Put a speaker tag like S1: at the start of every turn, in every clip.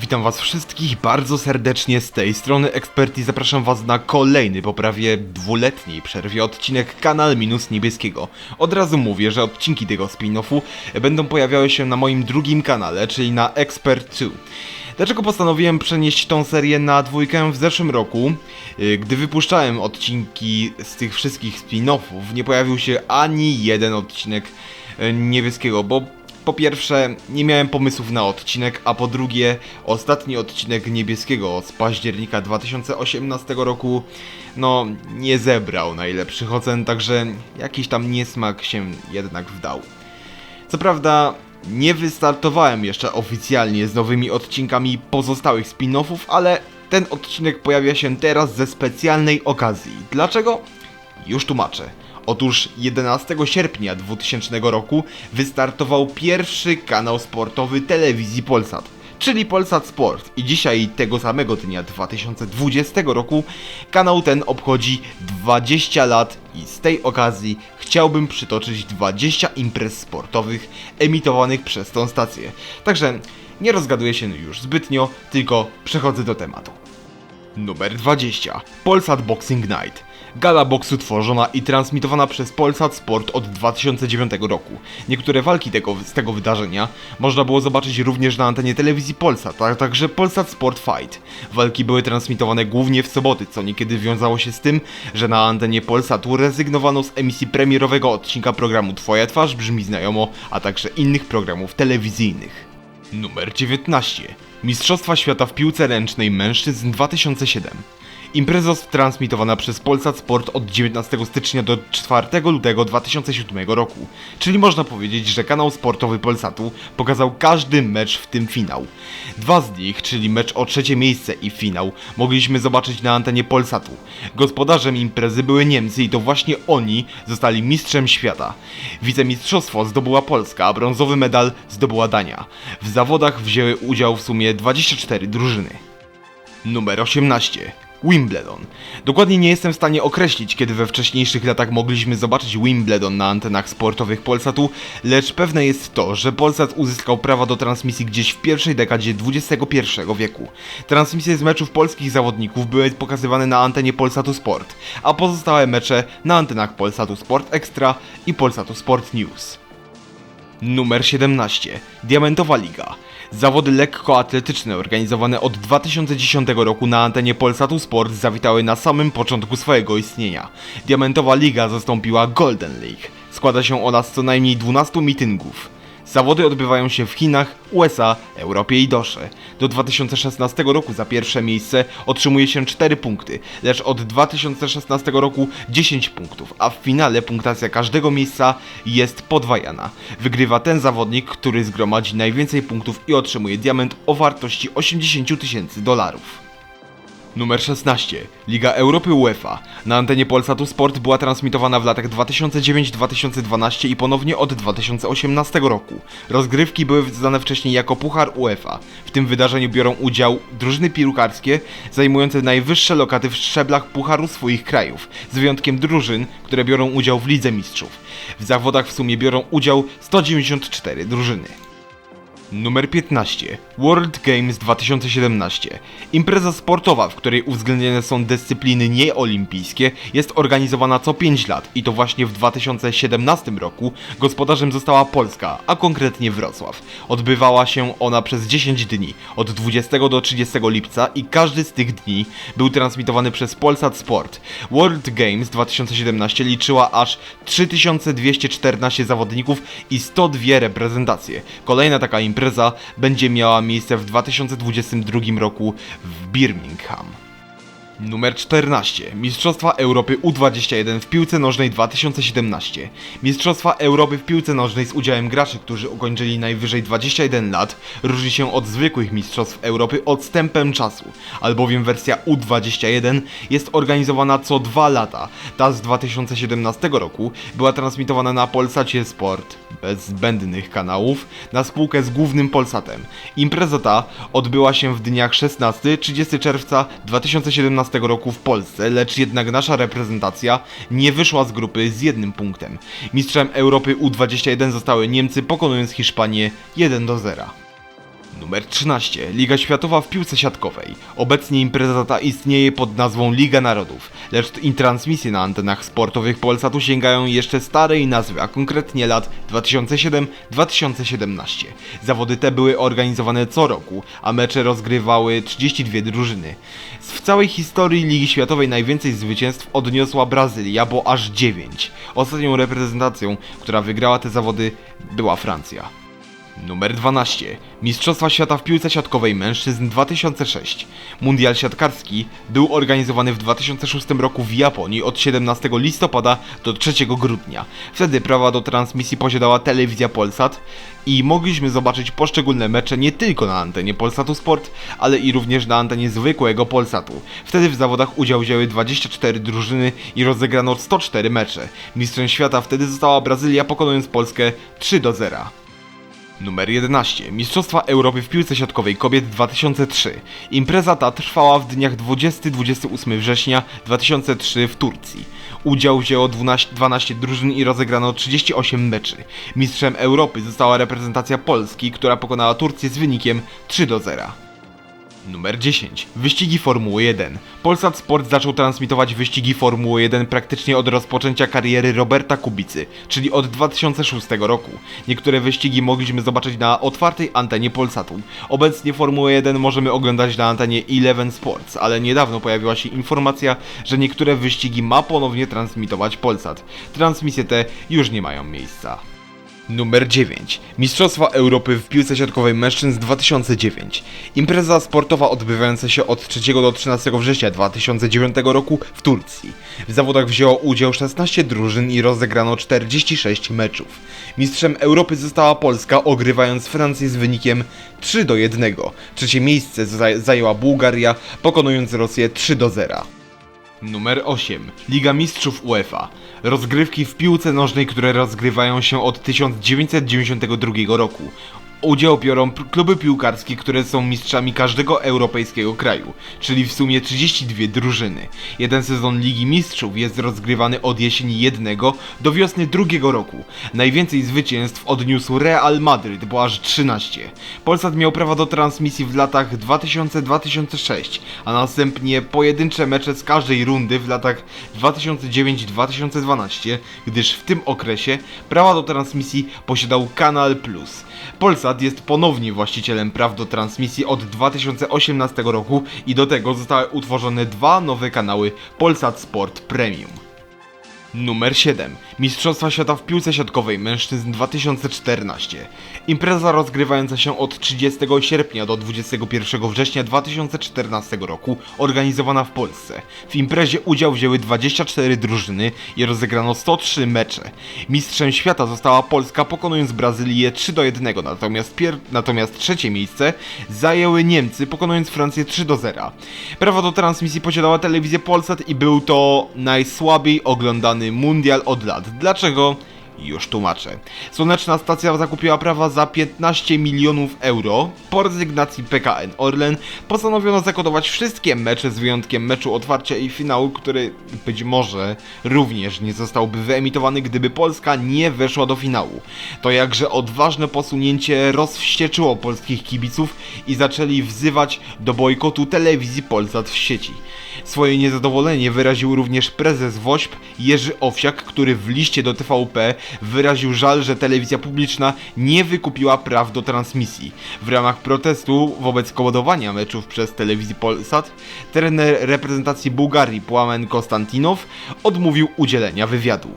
S1: Witam was wszystkich bardzo serdecznie z tej strony Ekspert i zapraszam was na kolejny po prawie dwuletniej przerwie odcinek Kanal Minus Niebieskiego. Od razu mówię, że odcinki tego spin-offu będą pojawiały się na moim drugim kanale, czyli na Expert 2. Dlaczego postanowiłem przenieść tą serię na dwójkę w zeszłym roku? Yy, Gdy wypuszczałem odcinki z tych wszystkich spin-offów, nie pojawił się ani jeden odcinek yy, niebieskiego, bo po pierwsze, nie miałem pomysłów na odcinek, a po drugie, ostatni odcinek niebieskiego z października 2018 roku, no, nie zebrał najlepszych ocen, także jakiś tam niesmak się jednak wdał. Co prawda, nie wystartowałem jeszcze oficjalnie z nowymi odcinkami pozostałych spin-offów, ale ten odcinek pojawia się teraz ze specjalnej okazji. Dlaczego? Już tłumaczę. Otóż 11 sierpnia 2000 roku wystartował pierwszy kanał sportowy telewizji Polsat, czyli Polsat Sport. I dzisiaj, tego samego dnia 2020 roku, kanał ten obchodzi 20 lat i z tej okazji chciałbym przytoczyć 20 imprez sportowych emitowanych przez tą stację. Także nie rozgaduję się już zbytnio, tylko przechodzę do tematu. Numer 20. Polsat Boxing Night. Gala boksu tworzona i transmitowana przez Polsat Sport od 2009 roku. Niektóre walki tego, z tego wydarzenia można było zobaczyć również na antenie telewizji Polsat, a także Polsat Sport Fight. Walki były transmitowane głównie w soboty, co niekiedy wiązało się z tym, że na antenie Polsatu rezygnowano z emisji premierowego odcinka programu Twoja twarz brzmi znajomo, a także innych programów telewizyjnych. Numer 19. Mistrzostwa Świata w piłce ręcznej mężczyzn 2007. Impreza transmitowana przez Polsat Sport od 19 stycznia do 4 lutego 2007 roku, czyli można powiedzieć, że kanał sportowy Polsatu pokazał każdy mecz w tym finał. Dwa z nich, czyli mecz o trzecie miejsce i finał, mogliśmy zobaczyć na antenie Polsatu. Gospodarzem imprezy były Niemcy i to właśnie oni zostali mistrzem świata. Wicemistrzostwo zdobyła Polska, a brązowy medal zdobyła Dania. W zawodach wzięły udział w sumie 24 drużyny. Numer 18. Wimbledon. Dokładnie nie jestem w stanie określić, kiedy we wcześniejszych latach mogliśmy zobaczyć Wimbledon na antenach sportowych Polsatu, lecz pewne jest to, że Polsat uzyskał prawa do transmisji gdzieś w pierwszej dekadzie XXI wieku. Transmisje z meczów polskich zawodników były pokazywane na antenie Polsatu Sport, a pozostałe mecze na antenach Polsatu Sport Extra i Polsatu Sport News. Numer 17. Diamentowa Liga. Zawody lekkoatletyczne organizowane od 2010 roku na antenie Polsatu Sport zawitały na samym początku swojego istnienia. Diamentowa Liga zastąpiła Golden League. Składa się ona z co najmniej 12 mitungów. Zawody odbywają się w Chinach, USA, Europie i Dosze. Do 2016 roku za pierwsze miejsce otrzymuje się 4 punkty, lecz od 2016 roku 10 punktów, a w finale punktacja każdego miejsca jest podwajana. Wygrywa ten zawodnik, który zgromadzi najwięcej punktów i otrzymuje diament o wartości 80 000 tysięcy dolarów. Numer 16. Liga Europy UEFA. Na antenie Polsatu Sport była transmitowana w latach 2009-2012 i ponownie od 2018 roku. Rozgrywki były znane wcześniej jako Puchar UEFA. W tym wydarzeniu biorą udział drużyny piłkarskie zajmujące najwyższe lokaty w szczeblach Pucharu swoich krajów, z wyjątkiem drużyn, które biorą udział w Lidze Mistrzów. W zawodach w sumie biorą udział 194 drużyny. Numer 15. World Games 2017. Impreza sportowa, w której uwzględnione są dyscypliny nieolimpijskie, jest organizowana co 5 lat i to właśnie w 2017 roku gospodarzem została Polska, a konkretnie Wrocław. Odbywała się ona przez 10 dni, od 20 do 30 lipca i każdy z tych dni był transmitowany przez Polsat Sport. World Games 2017 liczyła aż 3214 zawodników i 102 reprezentacje. Kolejna taka impreza będzie miała miejsce w 2022 roku w Birmingham. Numer 14. Mistrzostwa Europy U21 w piłce nożnej 2017. Mistrzostwa Europy w piłce nożnej z udziałem graczy, którzy ukończyli najwyżej 21 lat, różni się od zwykłych Mistrzostw Europy odstępem czasu, albowiem wersja U21 jest organizowana co dwa lata. Ta z 2017 roku była transmitowana na Polsacie Sport, bez zbędnych kanałów, na spółkę z głównym Polsatem. Impreza ta odbyła się w dniach 16-30 czerwca 2017 roku w Polsce, lecz jednak nasza reprezentacja nie wyszła z grupy z jednym punktem. Mistrzem Europy U21 zostały Niemcy pokonując Hiszpanię 1 do 0. Numer 13. Liga Światowa w piłce siatkowej. Obecnie impreza ta istnieje pod nazwą Liga Narodów, lecz i transmisje na antenach sportowych Polsatu sięgają jeszcze starej nazwy, a konkretnie lat 2007-2017. Zawody te były organizowane co roku, a mecze rozgrywały 32 drużyny. W całej historii Ligi Światowej najwięcej zwycięstw odniosła Brazylia, bo aż 9. Ostatnią reprezentacją, która wygrała te zawody, była Francja. Numer 12. Mistrzostwa Świata w piłce siatkowej mężczyzn 2006. Mundial siatkarski był organizowany w 2006 roku w Japonii od 17 listopada do 3 grudnia. Wtedy prawa do transmisji posiadała telewizja Polsat i mogliśmy zobaczyć poszczególne mecze nie tylko na antenie Polsatu Sport, ale i również na antenie zwykłego Polsatu. Wtedy w zawodach udział wzięły 24 drużyny i rozegrano 104 mecze. Mistrzem świata wtedy została Brazylia pokonując Polskę 3 do 0. Numer 11. Mistrzostwa Europy w piłce siatkowej kobiet 2003. Impreza ta trwała w dniach 20-28 września 2003 w Turcji. Udział wzięło 12, 12 drużyn i rozegrano 38 meczy. Mistrzem Europy została reprezentacja Polski, która pokonała Turcję z wynikiem 3 do 0. Numer 10. Wyścigi Formuły 1. Polsat Sport zaczął transmitować wyścigi Formuły 1 praktycznie od rozpoczęcia kariery Roberta Kubicy, czyli od 2006 roku. Niektóre wyścigi mogliśmy zobaczyć na otwartej antenie Polsatu. Obecnie Formułę 1 możemy oglądać na antenie Eleven Sports, ale niedawno pojawiła się informacja, że niektóre wyścigi ma ponownie transmitować Polsat. Transmisje te już nie mają miejsca. Numer 9. Mistrzostwa Europy w piłce siatkowej mężczyzn 2009. Impreza sportowa odbywająca się od 3 do 13 września 2009 roku w Turcji. W zawodach wzięło udział 16 drużyn i rozegrano 46 meczów. Mistrzem Europy została Polska, ogrywając Francję z wynikiem 3 do 1. Trzecie miejsce zaj- zajęła Bułgaria, pokonując Rosję 3 do 0. Numer 8. Liga Mistrzów UEFA. Rozgrywki w piłce nożnej, które rozgrywają się od 1992 roku. Udział biorą kluby piłkarskie, które są mistrzami każdego europejskiego kraju, czyli w sumie 32 drużyny. Jeden sezon Ligi Mistrzów jest rozgrywany od jesieni jednego do wiosny drugiego roku. Najwięcej zwycięstw odniósł Real Madryt, bo aż 13. Polsat miał prawo do transmisji w latach 2000-2006, a następnie pojedyncze mecze z każdej rundy w latach 2009-2012, gdyż w tym okresie prawa do transmisji posiadał Kanal Plus. Polsat jest ponownie właścicielem praw do transmisji od 2018 roku i do tego zostały utworzone dwa nowe kanały Polsat Sport Premium. Numer 7. Mistrzostwa Świata w piłce siatkowej mężczyzn 2014. Impreza rozgrywająca się od 30 sierpnia do 21 września 2014 roku, organizowana w Polsce. W imprezie udział wzięły 24 drużyny i rozegrano 103 mecze. Mistrzem świata została Polska pokonując Brazylię 3 do 1, natomiast, natomiast trzecie miejsce zajęły Niemcy pokonując Francję 3 do 0. Prawo do transmisji posiadała telewizja Polsat i był to najsłabiej oglądany mundial od lat. Dlaczego? Już tłumaczę. Słoneczna stacja zakupiła prawa za 15 milionów euro. Po rezygnacji PKN Orlen postanowiono zakodować wszystkie mecze z wyjątkiem meczu otwarcia i finału, który być może również nie zostałby wyemitowany, gdyby Polska nie weszła do finału. To jakże odważne posunięcie rozwścieczyło polskich kibiców i zaczęli wzywać do bojkotu telewizji Polsat w sieci. Swoje niezadowolenie wyraził również prezes WOŚP Jerzy Owsiak, który w liście do TVP wyraził żal, że telewizja publiczna nie wykupiła praw do transmisji. W ramach protestu wobec kołodowania meczów przez telewizję Polsat, trener reprezentacji Bułgarii Płamen Konstantinow odmówił udzielenia wywiadu.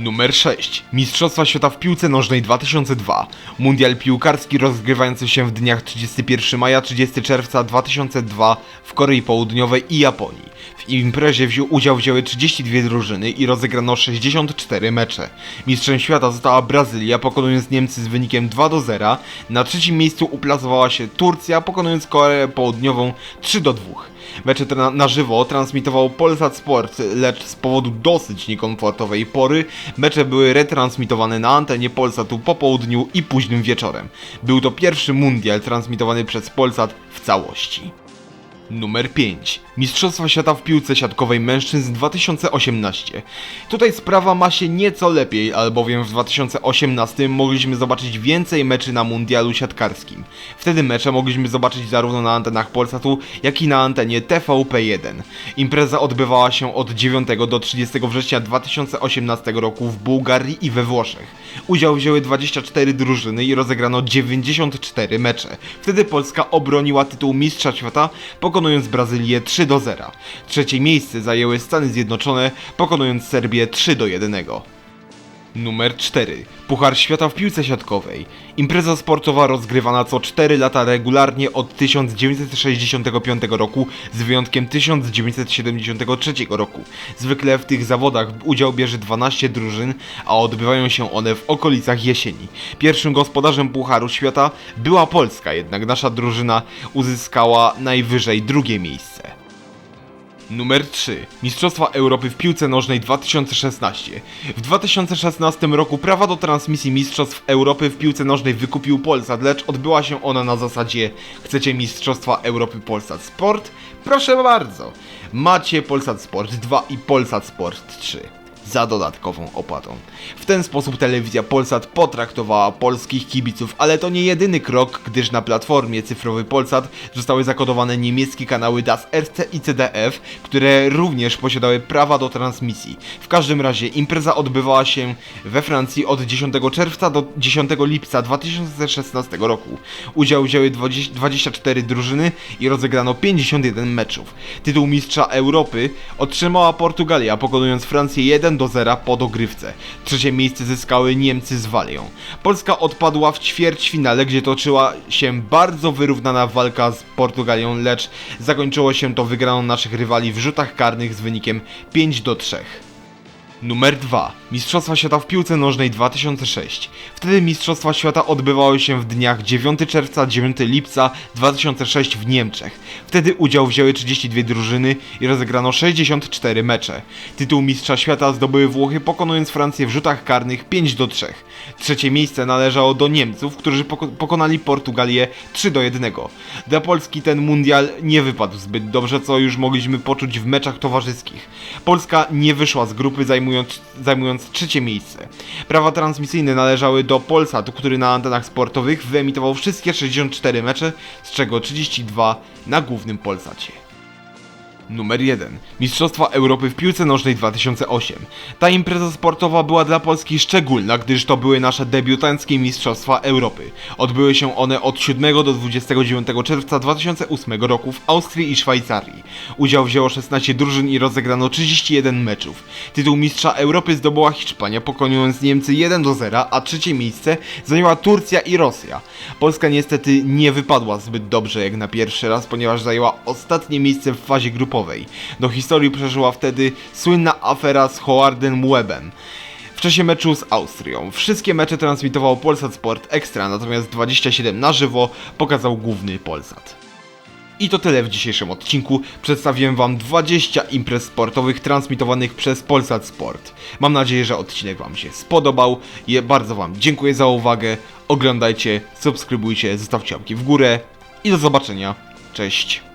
S1: Numer 6. Mistrzostwa Świata w piłce nożnej 2002. Mundial piłkarski rozgrywający się w dniach 31 maja 30 czerwca 2002 w Korei Południowej i Japonii. Imprezie wziął udział wzięły 32 drużyny i rozegrano 64 mecze. Mistrzem świata została Brazylia, pokonując Niemcy z wynikiem 2 do 0. Na trzecim miejscu uplasowała się Turcja, pokonując Koreę Południową 3 do 2. Mecze te na, na żywo transmitował Polsat Sport, lecz z powodu dosyć niekomfortowej pory mecze były retransmitowane na antenie Polsatu po południu i późnym wieczorem. Był to pierwszy mundial transmitowany przez Polsat w całości. Numer 5. Mistrzostwa Świata w piłce siatkowej mężczyzn 2018. Tutaj sprawa ma się nieco lepiej, albowiem w 2018 mogliśmy zobaczyć więcej meczy na mundialu siatkarskim. Wtedy mecze mogliśmy zobaczyć zarówno na antenach Polsatu, jak i na antenie TVP1. Impreza odbywała się od 9 do 30 września 2018 roku w Bułgarii i we Włoszech. Udział wzięły 24 drużyny i rozegrano 94 mecze. Wtedy Polska obroniła tytuł Mistrza Świata, pokonując Brazylię 3 do 0. Trzecie miejsce zajęły Stany Zjednoczone, pokonując Serbię 3 do 1. Numer 4. Puchar Świata w piłce siatkowej. Impreza sportowa rozgrywana co 4 lata regularnie od 1965 roku z wyjątkiem 1973 roku. Zwykle w tych zawodach udział bierze 12 drużyn, a odbywają się one w okolicach jesieni. Pierwszym gospodarzem Pucharu Świata była Polska, jednak nasza drużyna uzyskała najwyżej drugie miejsce. Numer 3. Mistrzostwa Europy w piłce nożnej 2016. W 2016 roku prawa do transmisji Mistrzostw Europy w piłce nożnej wykupił Polsat, lecz odbyła się ona na zasadzie chcecie Mistrzostwa Europy Polsat Sport? Proszę bardzo. Macie Polsat Sport 2 i Polsat Sport 3 za dodatkową opłatą. W ten sposób telewizja Polsat potraktowała polskich kibiców, ale to nie jedyny krok, gdyż na platformie cyfrowej Polsat zostały zakodowane niemieckie kanały Das Erste i CDF, które również posiadały prawa do transmisji. W każdym razie impreza odbywała się we Francji od 10 czerwca do 10 lipca 2016 roku. Udział wzięły 20 24 drużyny i rozegrano 51 meczów. Tytuł mistrza Europy otrzymała Portugalia, pokonując Francję 1 do 0 po dogrywce. Trzecie miejsce zyskały Niemcy z Walią. Polska odpadła w ćwierćfinale, gdzie toczyła się bardzo wyrównana walka z Portugalią, lecz zakończyło się to wygraną naszych rywali w rzutach karnych z wynikiem 5 do 3. Numer 2. Mistrzostwa Świata w piłce nożnej 2006. Wtedy Mistrzostwa Świata odbywały się w dniach 9 czerwca, 9 lipca 2006 w Niemczech. Wtedy udział wzięły 32 drużyny i rozegrano 64 mecze. Tytuł Mistrza Świata zdobyły Włochy pokonując Francję w rzutach karnych 5 do 3. Trzecie miejsce należało do Niemców, którzy poko pokonali Portugalię 3 do 1. Dla Polski ten mundial nie wypadł zbyt dobrze, co już mogliśmy poczuć w meczach towarzyskich. Polska nie wyszła z grupy zajmując, zajmując trzecie miejsce. Prawa transmisyjne należały do Polsatu, który na antenach sportowych wyemitował wszystkie 64 mecze, z czego 32 na głównym Polsacie. Numer 1. Mistrzostwa Europy w piłce nożnej 2008. Ta impreza sportowa była dla Polski szczególna, gdyż to były nasze debiutanckie Mistrzostwa Europy. Odbyły się one od 7 do 29 czerwca 2008 roku w Austrii i Szwajcarii. Udział wzięło 16 drużyn i rozegrano 31 meczów. Tytuł Mistrza Europy zdobyła Hiszpania, pokonując Niemcy 1 do 0, a trzecie miejsce zajęła Turcja i Rosja. Polska niestety nie wypadła zbyt dobrze jak na pierwszy raz, ponieważ zajęła ostatnie miejsce w fazie grupowej. Do historii przeżyła wtedy słynna afera z Howardem Webem. W czasie meczu z Austrią. Wszystkie mecze transmitował Polsat Sport Extra, natomiast 27 na żywo pokazał główny Polsat. I to tyle w dzisiejszym odcinku. Przedstawiłem Wam 20 imprez sportowych transmitowanych przez Polsat Sport. Mam nadzieję, że odcinek Wam się spodobał. Je bardzo Wam dziękuję za uwagę. Oglądajcie, subskrybujcie, zostawcie łapki w górę i do zobaczenia. Cześć.